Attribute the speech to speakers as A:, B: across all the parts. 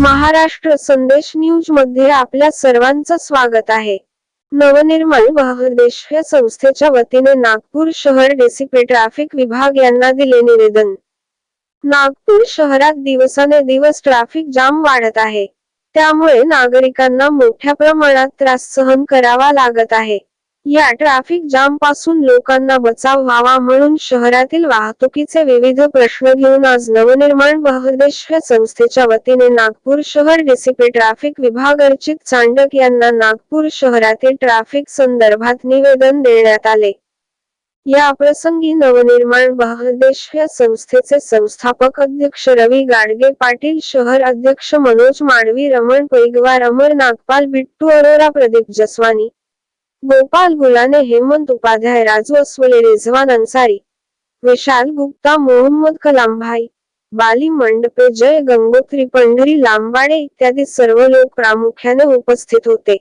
A: महाराष्ट्र संदेश न्यूजमध्ये आपल्या सर्वांचं स्वागत आहे. नवनिर्माण महादेश या संस्थेच्या वतीने नागपूर शहर डेसिपे ट्रॅफिक विभाग यांना दिले निवेदन. नागपूर शहरात दिवसाने दिवस ट्रॅफिक जाम वाढत आहे. त्यामुळे नागरिकांना मोठ्या प्रमाणात त्रास सहन करावा लागत आहे. या ट्रॅफिक जामपासून लोकांना बचाव व्हावा म्हणून शहरातील वाहतुकीचे विविध प्रश्न घेऊन आज नवनिर्माण महादेश या संस्थेच्या वतीने नागपूर शहर डीसीपी ट्रॅफिक विभाग अर्चित चांडक यांना नागपूर शहरातील ट्रॅफिक संदर्भात निवेदन देण्यात आले. या प्रसंगी नवनिर्माण महादेश या संस्थेचे संस्थापक अध्यक्ष रवी गाडगे पाटील शहर अध्यक्ष मनोज माडवी रमण पैगवार अमर नागपाल बिट्टू अरोरा प्रदीप जसवानी गोपाल गुलाने हेमंत उपाध्याय राजू अस्वले रिझवान अन्सारी विशाल गुप्ता मोहम्मद कलाम भाई बाली मंडपे जय गंगोत्री पंढरी लांबाडे इत्यादी सर्व लोक प्रामुख्याने उपस्थित होते.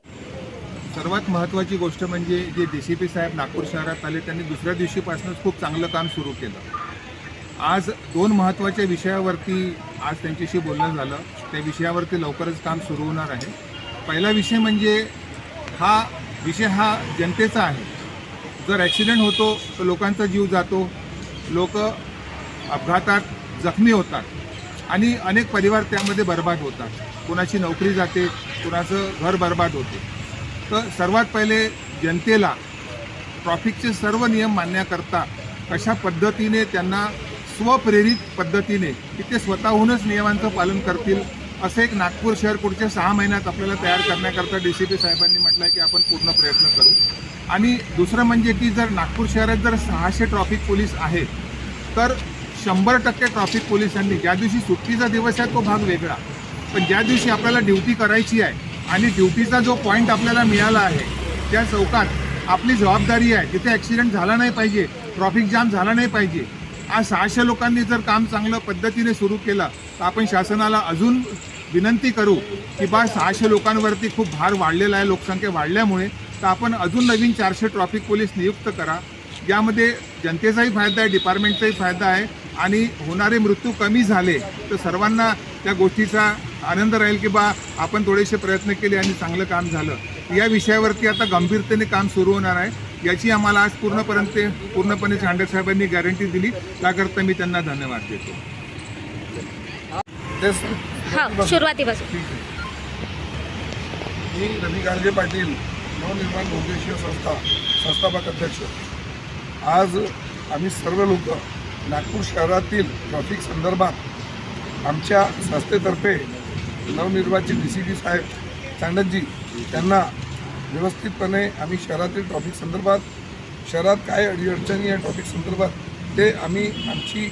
B: सर्वात महत्त्वाची गोष्ट म्हणजे जे डी सी पी साहेब नागपूर शहरात आले त्यांनी दुसऱ्या दिवशीपासूनच खूप चांगलं काम सुरू केलं. आज दोन महत्त्वाच्या विषयावरती आज त्यांच्याशी बोलणं झालं. त्या विषयावरती लवकरच काम सुरू होणार आहे. पहिला विषय म्हणजे हा विषय हा जनतेचा आहे. जर ॲक्सिडेंट होतो तर लोकांचा जीव जातो. लोक अपघातात जखमी होतात. आणि अनेक परिवार त्यामध्ये बर्बाद होतात. कुणाची नोकरी जाते कुणाचं घर बर्बाद होते. तर सर्वात पहिले जनतेला ट्रॉफिकचे सर्व नियम मानण्याकरता कशा पद्धतीने त्यांना स्वप्रेरित पद्धतीने की ते स्वतःहूनच नियमांचं पालन करतील असं एक नागपूर शहर पुढच्या सहा महिन्यात आपल्याला तयार करण्याकरता डी सी पी साहेबांनी म्हटलं आहे की आपण पूर्ण प्रयत्न करू. आणि दुसरं म्हणजे की जर नागपूर शहरात जर सहाशे ट्रॉफिक पोलीस आहेत तर शंभर टक्के ट्रॉफिक पोलिसांनी ज्या दिवशी सुट्टीचा दिवस आहे तो भाग वेगळा. पण ज्या दिवशी आपल्याला ड्युटी करायची आहे आणि ड्युटीचा जो पॉईंट आपल्याला मिळाला आहे त्या चौकात आपली जबाबदारी आहे तिथे ॲक्सिडेंट झाला नाही पाहिजे ट्रॉफिक जाम झाला नाही पाहिजे आज सहाशे लोकांनी जर काम चांगलं पद्धतीने सुरू केलं तर आपण शासनाला अजून विनंती करू की बा सहाशे लोकांवरती खूप भार वाढलेला आहे लोकसंख्या वाढल्यामुळे तर आपण अजून नवीन चारशे ट्रॉफिक पोलीस नियुक्त करा. यामध्ये जनतेचाही फायदा आहे डिपार्टमेंटचाही फायदा आहे आणि होणारे मृत्यू कमी झाले तर सर्वांना त्या गोष्टीचा आनंद राहील की बा आपण थोडेसे प्रयत्न केले आणि चांगलं काम झालं. या विषयावरती आता गंभीरतेने काम सुरू होणार आहे. याची आम्हाला आज पूर्णपर्यंत पूर्णपणे चांडेसाहेबांनी गॅरंटी दिली. त्याकरता मी त्यांना धन्यवाद देतो.
C: हा सुरुवातीपासून.
D: मी रवी गाडगे पाटील नवनिर्माण बहुद्देशीय संस्था संस्थापक अध्यक्ष. आज आम्ही सर्व लोक नागपूर शहरातील ट्रॉफिक संदर्भात आमच्या संस्थेतर्फे नवनिर्वाचित डी सी पी साहेब चांडकजी त्यांना व्यवस्थितपणे आम्ही शहरातील ट्रॉफिक संदर्भात शहरात काय अडीअडचणी आहे ट्रॉफिक संदर्भात ते आम्ही आमची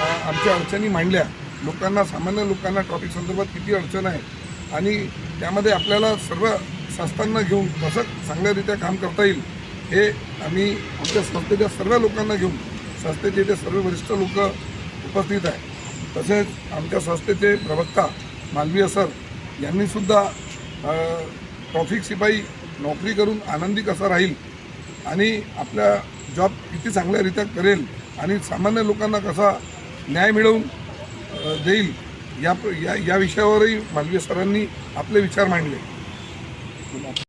D: आमच्या अडचणी मांडल्या. लोकांना सामान्य लोकांना ट्रॉफिक संदर्भात किती अडचण आहे आणि त्यामध्ये आपल्याला सर्व संस्थांना घेऊन कसं चांगल्यारीत्या काम करता येईल हे आम्ही आमच्या संस्थेच्या सर्व लोकांना घेऊन संस्थेचे इथे सर्व वरिष्ठ लोक उपस्थित आहे तसेच आमच्या संस्थेचे प्रवक्ता मालवीय सर यांनीसुद्धा ट्रॉफिक शिपाई नोकरी करून आनंदी कसा राहील आणि आपला जॉब किती चांगल्यारीत्या करेल आणि सामान्य लोकांना कसा न्याय मिळवून देईल. या या या विषयावरही मालवीय सरांनी आपले विचार मांडले.